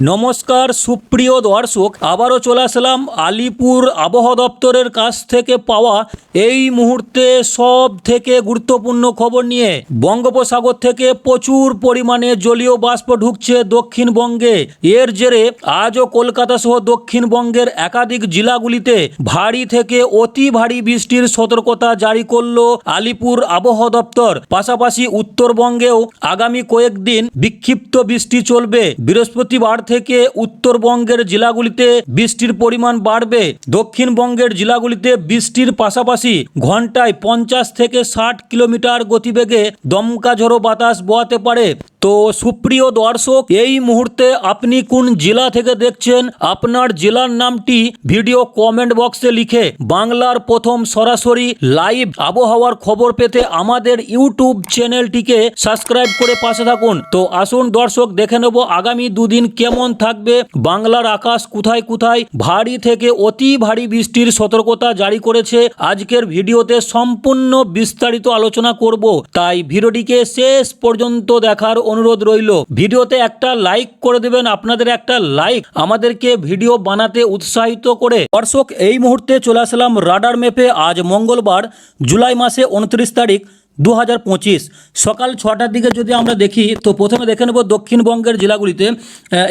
নমস্কার, সুপ্রিয় দর্শক, আবারও চলে আসলাম আলিপুর আবহাওয়া দপ্তরের কাছ থেকে পাওয়া এই মুহূর্তে সব থেকে গুরুত্বপূর্ণ খবর নিয়ে। বঙ্গোপসাগর থেকে প্রচুর পরিমাণে জলীয় বাষ্প ঢুকছে দক্ষিণবঙ্গে। এর জেরে আজও কলকাতা সহ দক্ষিণবঙ্গের একাধিক জেলাগুলিতে ভারী থেকে অতি ভারী বৃষ্টির সতর্কতা জারি করল আলিপুর আবহাওয়া দপ্তর। পাশাপাশি উত্তরবঙ্গেও আগামী কয়েকদিন বিক্ষিপ্ত বৃষ্টি চলবে। বৃহস্পতিবার থেকে উত্তরবঙ্গের জেলাগুলিতে বৃষ্টির পরিমাণ বাড়বে। দক্ষিণবঙ্গের জেলাগুলিতে বৃষ্টির পাশাপাশি ঘন্টায় পঞ্চাশ থেকে ষাট কিলোমিটার গতিবেগে দমকা ঝোড়ো বাতাস বয়াতে পারে। তো সুপ্রিয় দর্শক, এই মুহূর্তে আপনি কোন জেলা থেকে দেখছেন? আপনার জেলার নামটি ভিডিও কমেন্ট বক্সে লিখে বাংলার প্রথম সরাসরি লাইভ আবহাওয়ার খবর পেতে আমাদের ইউটিউব চ্যানেলটিকে সাবস্ক্রাইব করে পাশে থাকুন। তো আসুন দর্শক, দেখে নেব আগামী দুদিন কেমন থাকবে, বাংলার আকাশ কোথায় কোথায়। ভারী থেকে অতি ভারী বৃষ্টির সতর্কতা জারি করেছে। আজকের ভিডিওতে সম্পূর্ণ বিস্তারিত আলোচনা করব। তাই ভিডিওটিকে শেষ পর্যন্ত দেখার অনুরোধ রইল। ভিডিওতে একটা লাইক করে দেবেন, আপনাদের একটা লাইক। আমাদেরকে ভিডিও বানাতে উৎসাহিত করে। দর্শক, এই মুহূর্তে চলে আসলাম রাডার ম্যাপে। আজ মঙ্গলবার, জুলাই মাসে উনত্রিশ তারিখ। দু হাজার পঁচিশ, সকাল ছটার দিকে যদি আমরা দেখি, তো প্রথমে দেখে নেব দক্ষিণবঙ্গের জেলাগুলিতে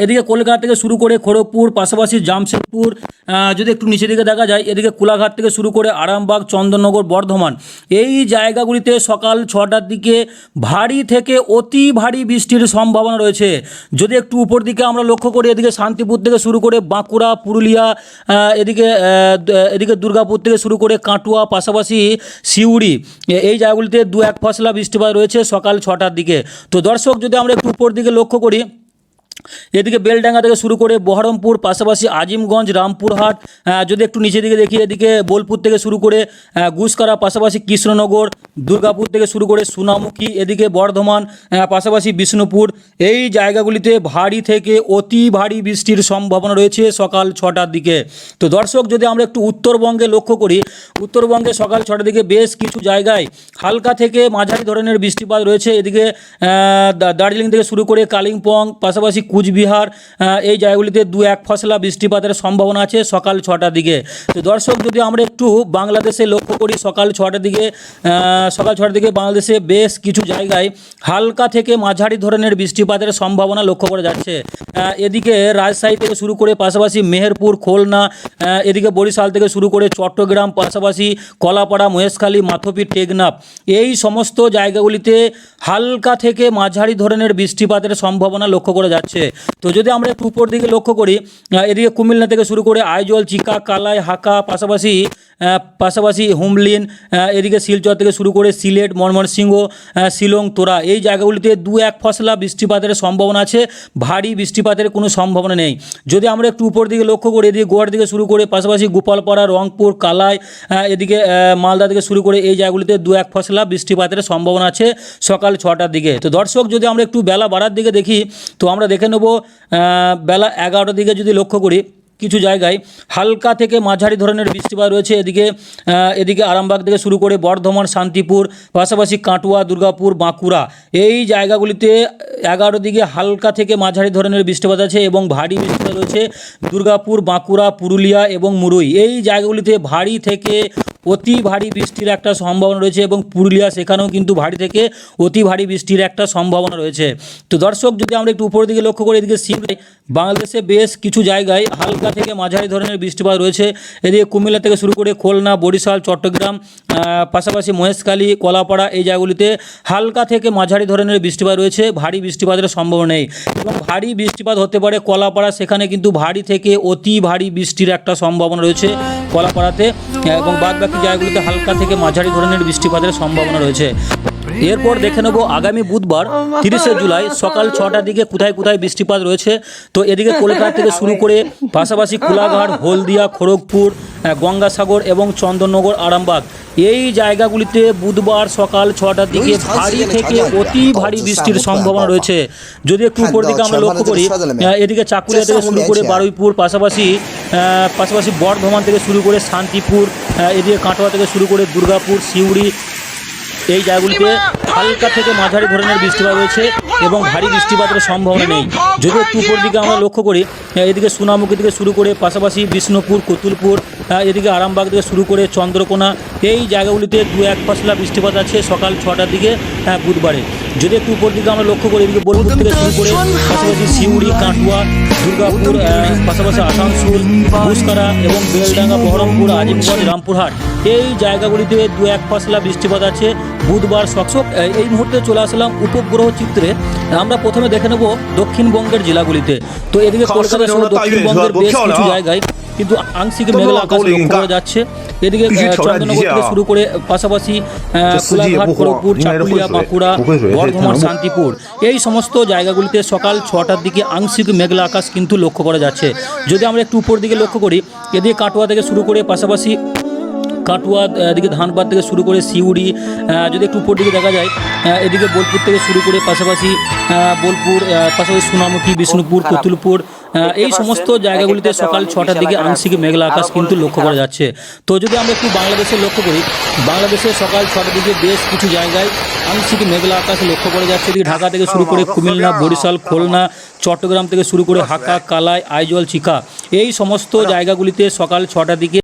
এদিকে কলকাতা থেকে শুরু করে খড়গপুর, পাশাপাশি জামশেদপুর যদি একটু নিচের দিকে দেখা যায়, এদিকে কোলাঘাট থেকে শুরু করে আরামবাগ, চন্দননগর, বর্ধমান, এই জায়গাগুলিতে সকাল ছটার দিকে ভারী থেকে অতি ভারী বৃষ্টির সম্ভাবনা রয়েছে। যদি একটু উপর দিকে আমরা লক্ষ্য করি, এদিকে শান্তিপুর থেকে শুরু করে বাঁকুড়া, পুরুলিয়া এদিকে এদিকে দুর্গাপুর থেকে শুরু করে কাটুয়া, পাশাপাশি সিউড়ি এই জায়গাগুলিতে দু এক ফসলা বৃষ্টিপাত রয়েছে সকাল ছটার দিকে। তো দর্শক, যদি আমরা একটু উপর দিকে লক্ষ্য করি এদিকে বেলডাঙ্গা থেকে শুরু করে বহরমপুর, পাশাপাশি আজিমগঞ্জ, রামপুরহাট যদি একটু নিচের দিকে দেখি, এদিকে বোলপুর থেকে শুরু করে গুসকারা পাশাপাশি কৃষ্ণনগর, দুর্গাপুর থেকে শুরু করে সোনামুখী, এদিকে বর্ধমান পাশাপাশি বিষ্ণুপুর, এই জায়গাগুলিতে ভারী থেকে অতি ভারী বৃষ্টির সম্ভাবনা রয়েছে সকাল ছটার দিকে। তো দর্শক, যদি আমরা একটু উত্তরবঙ্গে লক্ষ্য করি, উত্তরবঙ্গে সকাল ছটার দিকে বেশ কিছু জায়গায় হালকা থেকে মাঝারি ধরনের বৃষ্টিপাত রয়েছে। এদিকে দার্জিলিং থেকে শুরু করে কালিম্পং, পাশাপাশি কুচবিহার এই জায়গাগুলিতে দু এক ফসলা বৃষ্টিপাতের সম্ভাবনা আছে সকাল ছটার দিকে। তো দর্শক, যদি আমরা একটু বাংলাদেশে লক্ষ্য করি, সকাল ছটার দিকে সকাল ছটার দিকে বাংলাদেশে বেশ কিছু জায়গায় হালকা থেকে মাঝারি ধরনের বৃষ্টিপাতের সম্ভাবনা লক্ষ্য করা যাচ্ছে। এদিকে রাজশাহী থেকে শুরু করে পাশাপাশি মেহেরপুর, খুলনা এদিকে বরিশাল থেকে শুরু করে চট্টগ্রাম, পাশাপাশি কলাপাড়া, মহেশখালী, মাথপি, টেকনাফ। এই সমস্ত জায়গাগুলিতে হালকা থেকে মাঝারি ধরনের বৃষ্টিপাতের সম্ভাবনা লক্ষ্য করা যাচ্ছে। তো যদি আমরা একটু উপর দিকে লক্ষ্য করি এদিকে কুমিল্লা থেকে শুরু করে আইজল, চিকা, কালাই, হাকা পাশাপাশি পাশাপাশি হুমলিন এদিকে শিলচর থেকে শুরু করে সিলেট, ময়মনসিংহ শিলং, তোরা। এই জায়গাগুলিতে দু এক ফসলা বৃষ্টিপাতের সম্ভাবনা আছে। ভারী বৃষ্টিপাতের কোনো সম্ভাবনা নেই। যদি আমরা একটু উপর দিকে লক্ষ্য করি, এদিকে গোয়ার দিকে শুরু করে পাশাপাশি গোপালপাড়া, রংপুর, কালাই এদিকে মালদা থেকে শুরু করে এই জায়গাগুলিতে দু এক ফসলা বৃষ্টিপাতের সম্ভাবনা আছে সকাল ছটার দিকে। তো দর্শক, যদি আমরা একটু বেলা বাড়ার দিকে দেখি, তো আমরা দেখে নেব বেলা এগারোটার দিকে যদি লক্ষ্য করি কিছু জায়গায় হালকা থেকে মাঝারি ধরনের বৃষ্টিপাত রয়েছে। এদিকে এদিকে আরামবাগ থেকে শুরু করে বর্ধমান, শান্তিপুর, পাশাপাশি কাটুয়া, দুর্গাপুর, বাঁকুড়া এই জায়গাগুলিতে এগারো দিকে হালকা থেকে মাঝারি ধরনের বৃষ্টিপাত আছে এবং ভারী বৃষ্টিপাত রয়েছে। দুর্গাপুর, বাঁকুড়া, পুরুলিয়া এবং মুরুই এই জায়গাগুলিতে ভারী থেকে অতি ভারী বৃষ্টির একটা সম্ভাবনা রয়েছে এবং পুরুলিয়া সেখানেও কিন্তু ভারী থেকে অতি ভারী বৃষ্টির একটা সম্ভাবনা রয়েছে। তো দর্শক, যদি আমরা একটু উপরের দিকে লক্ষ্য করি, এদিকে সিমলাই বাংলাদেশে বেশ কিছু জায়গায় হালকা থেকে মাঝারি ধরনের বৃষ্টিপাত রয়েছে। এদিকে কুমিল্লা থেকে শুরু করে খুলনা, বরিশাল, চট্টগ্রাম পাশাপাশি মহেশখালী, কলাপাড়া এই জায়গাগুলিতে হালকা থেকে মাঝারি ধরনের বৃষ্টিপাত রয়েছে। ভারী বৃষ্টিপাতের সম্ভাবনা নেই এবং ভারী বৃষ্টিপাত হতে পারে কলাপাড়া, সেখানে কিন্তু ভারী থেকে অতি ভারী বৃষ্টির একটা সম্ভাবনা রয়েছে। কলাপাড়াতে এবং বাদ বাকি জায়গাগুলিতে হালকা থেকে মাঝারি ধরনের বৃষ্টিপাতের সম্ভাবনা রয়েছে। এরপর দেখে নেব আগামী বুধবার, তিরিশে জুলাই, সকাল ছটার দিকে কোথায় কোথায় বৃষ্টিপাত রয়েছে। তো এদিকে কলকাতা থেকে শুরু করে পাশাপাশি কোলাঘাট, হলদিয়া, খড়গপুর গঙ্গাসাগর এবং চন্দননগর আরামবাগ। এই জায়গাগুলিতে বুধবার সকাল ছটার দিকে ভারী থেকে অতি ভারী বৃষ্টির সম্ভাবনা রয়েছে। যদি একটু উপর দিকে আমরা লক্ষ্য করি আহ, এদিকে চাকুলিয়া থেকে শুরু করে বারুইপুর পাশাপাশি পাশাপাশি বর্ধমান থেকে শুরু করে শান্তিপুর এদিকে কাটোয়া থেকে শুরু করে দুর্গাপুর সিউড়ি এই জায়গাগুলিতে হালকা থেকে মাঝারি ধরনের বৃষ্টিপাত রয়েছে এবং ভারী বৃষ্টিপাতের সম্ভাবনা নেই। যদি একটু উপর দিকে আমরা লক্ষ্য করি এদিকে সোনামুখী থেকে শুরু করে পাশাপাশি বিষ্ণুপুর, কতুলপুর এদিকে আরামবাগ থেকে শুরু করে চন্দ্রকোনা, এই জায়গাগুলিতে দু এক পাশলা বৃষ্টিপাত আছে সকাল ছটার দিকে বুধবারে। যদি একটু উপর দিকে আমরা লক্ষ্য করি, এদিকে বোলপুর থেকে শুরু করে পাশাপাশি সিউড়ি, কাটুয়া দুর্গাপুর পাশাপাশি আসানসোল ঘুষকারা এবং বেলডাঙ্গা বহরমপুর আজিমগঞ্জ রামপুরহাট। এই জায়গাগুলিতে দু এক পাশলা বৃষ্টিপাত আছে। বুধবার সকসক এই মুহূর্তে চলে আসলাম উপগ্রহ চিত্রে। আমরা প্রথমে দেখে নেব দক্ষিণবঙ্গের জেলাগুলিতে। তো এদিকে কলকাতা সহ দক্ষিণবঙ্গের বেশ কিছু জায়গায় কিন্তু আংশিক মেঘলা আকাশ লক্ষ্য করা যাচ্ছে। এদিকে চন্দননগর থেকে শুরু করে পাশাপাশি কোলাঘাট খড়গপুর চাকুলিয়া বাঁকুড়া বর্ধমান শান্তিপুর এই সমস্ত জায়গাগুলিতে সকাল ছটার দিকে আংশিক মেঘলা আকাশ কিন্তু লক্ষ্য করা যাচ্ছে। যদি আমরা একটু উপর দিকে লক্ষ্য করি এদিকে কাটোয়া থেকে শুরু করে পাশাপাশি কাটুয়া এদিকে ধানবাদ থেকে শুরু করে সিউড়ি যদি একটু উপর দিকে দেখা যায় এদিকে বোলপুর থেকে শুরু করে পাশাপাশি বোলপুর পাশাপাশি সোনামুখী বিষ্ণুপুর কতুলপুর আহ, এই সমস্ত জায়গাগুলিতে সকাল ছটার দিকে আংশিক মেঘলা আকাশ কিন্তু লক্ষ্য করা যাচ্ছে। তো যদি আমরা একটু বাংলাদেশে লক্ষ্য করি বাংলাদেশে সকাল ছটার দিকে বেশ কিছু জায়গায় আংশিক মেঘলা আকাশ লক্ষ্য করা যাচ্ছে। এদিকে ঢাকা থেকে শুরু করে কুমিল্লা বরিশাল খুলনা চট্টগ্রাম থেকে শুরু করে হাকা কালাই আইজল চিকা এই সমস্ত জায়গাগুলিতে সকাল ছটার দিকে